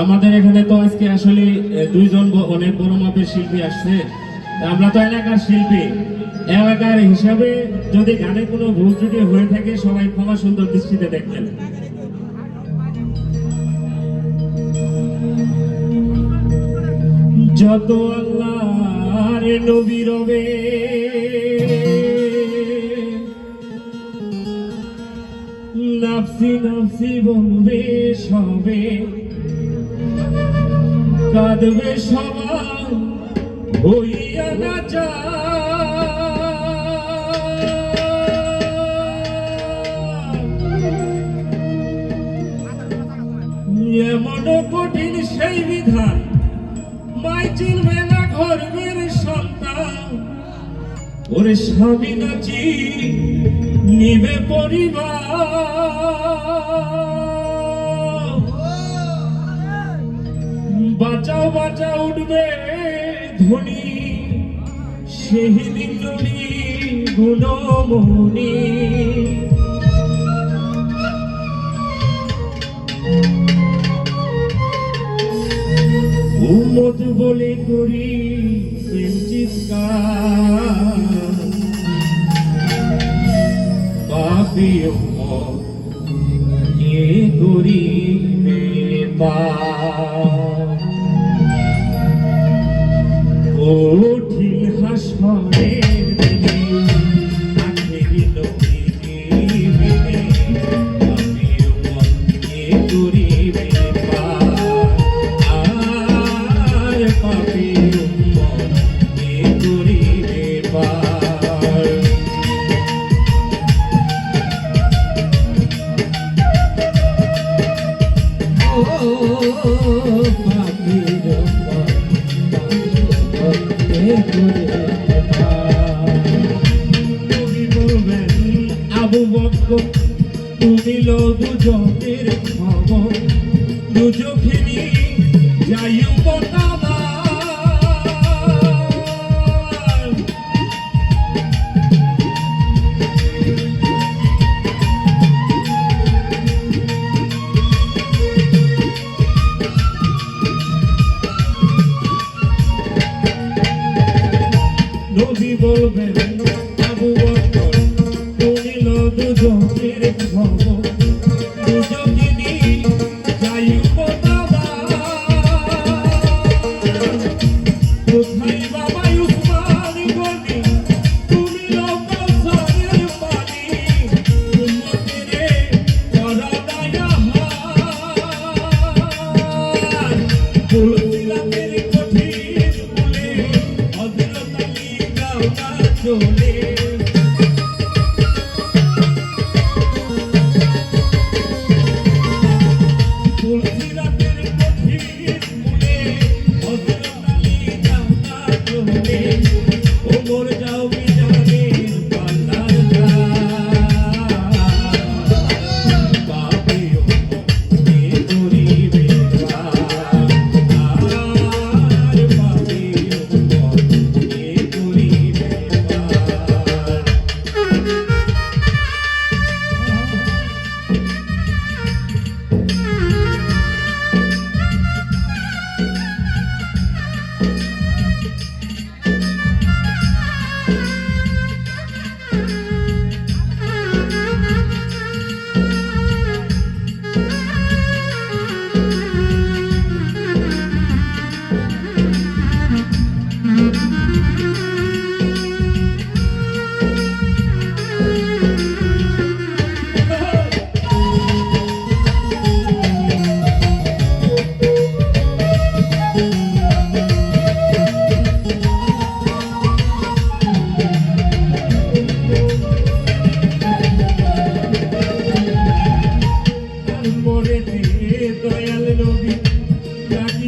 আমাদের এখানে তো আজকে আসলে দুইজন অনেক বড় মাপের শিল্পী আসছে। আমরা তো এলাকার শিল্পী। এলাকার হিসাবে যদি গানে কোনো ভুল ত্রুটি হয়ে থাকে, সবাই ক্ষমা সুন্দর দৃষ্টিতে দেখবেন। যত আল্লাহর নবী রবে, নাফসি নাফসি বলবে সবে কাঁদবে সবাই হইয়া না যা এমন কঠিন সেই বিধান, মাই চিনবে না সন্তান। ওরে স্বামী নাচি, নিবে পরিবার। বাঁচাও বাঁচাও উঠবে ধনী সেই দিন ননি গুণমণি উম্মত বলে করি পাপি উম্মত কে করিবে পার দিনে আখেরি নবীজি বিনে আমি আবু বক্কর তুমি লো খবর। দুজখিনি নবী চলে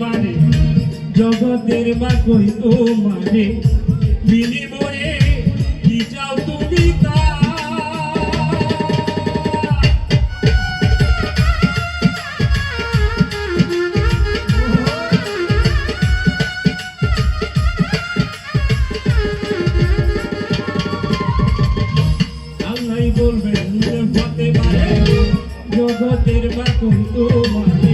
মানে জগতের মা কই তো মানে বিনিময়ে কি বলবেন তুমি তা? জগতের মা কই মানে